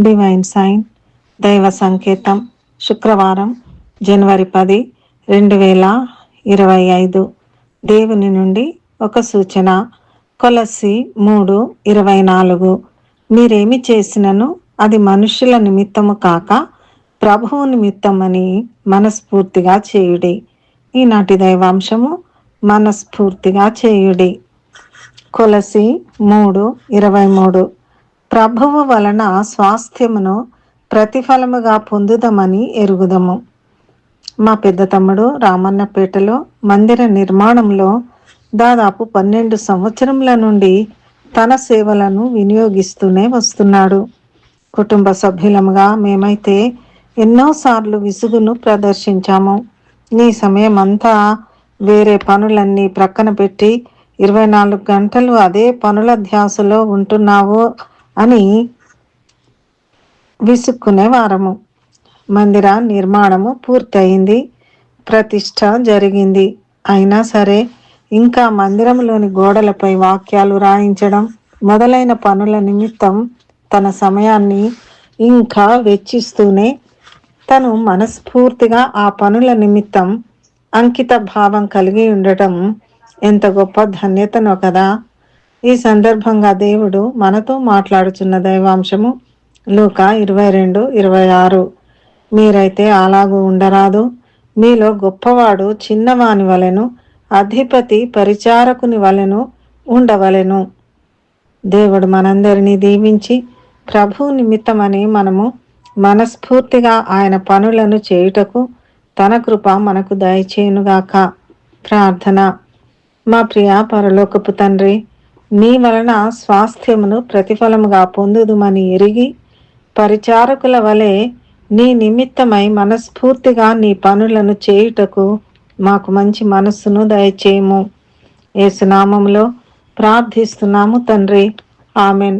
Divine sign దైవ సంకేతం శుక్రవారం జనవరి పది రెండు వేల ఇరవై ఐదు. దేవుని నుండి ఒక సూచన. కొలసి మూడు ఇరవై నాలుగు. మీరేమి చేసినను అది మనుషుల నిమిత్తము కాక ప్రభువు నిమిత్తమని మనస్ఫూర్తిగా చేయుడి. ఈనాటి దైవాంశము మనస్ఫూర్తిగా చేయుడి. కొలసి మూడు ఇరవై మూడు. ప్రభువు వలన స్వాస్థ్యమును ప్రతిఫలముగా పొందుదమని ఎరుగుదము. మా పెద్ద తమ్ముడు రామన్నపేటలో మందిర నిర్మాణంలో దాదాపు పన్నెండు సంవత్సరముల నుండి తన సేవలను వినియోగిస్తూనే వస్తున్నాడు. కుటుంబ సభ్యులముగా మేమైతే ఎన్నోసార్లు విసుగును ప్రదర్శించాము. నీ సమయం అంతా వేరే పనులన్నీ ప్రక్కన పెట్టి ఇరవై నాలుగు గంటలు అదే పనుల ధ్యాసలో ఉంటున్నావు అని విసుక్కునే వారము. మందిర నిర్మాణము పూర్తయింది. ప్రతిష్ట జరిగింది. అయినా సరే ఇంకా మందిరంలోని గోడలపై వాక్యాలు రాయించడం మొదలైన పనుల నిమిత్తం తన సమయాన్ని ఇంకా వెచ్చిస్తూనే తను మనస్ఫూర్తిగా ఆ పనుల నిమిత్తం అంకిత భావం కలిగి ఉండటం ఎంత గొప్ప ధన్యతనో కదా. ఈ సందర్భంగా దేవుడు మనతో మాట్లాడుచున్న దైవాంశము లూక ఇరవై రెండు ఇరవై ఆరు. మీరైతే అలాగూ ఉండరాదు. మీలో గొప్పవాడు చిన్నవాని వలెను అధిపతి పరిచారకుని వలెను ఉండవలెను. దేవుడు మనందరినీ దీవించి ప్రభు నిమిత్తమని మనము మనస్ఫూర్తిగా ఆయన పనులను చేయుటకు తన కృప మనకు దయచేయునుగాక. ప్రార్థన. మా ప్రియ పరలోకపు తండ్రి నీ వలన స్వాస్థ్యమును ప్రతిఫలముగా పొందుదుమని ఎరిగి పరిచారకుల వలె నీ నిమిత్తమై మనస్ఫూర్తిగా నీ పనులను చేయుటకు మాకు మంచి మనస్సును దయచేయము. ఏసునామంలో ప్రార్థిస్తున్నాము తండ్రి. ఆమెన్.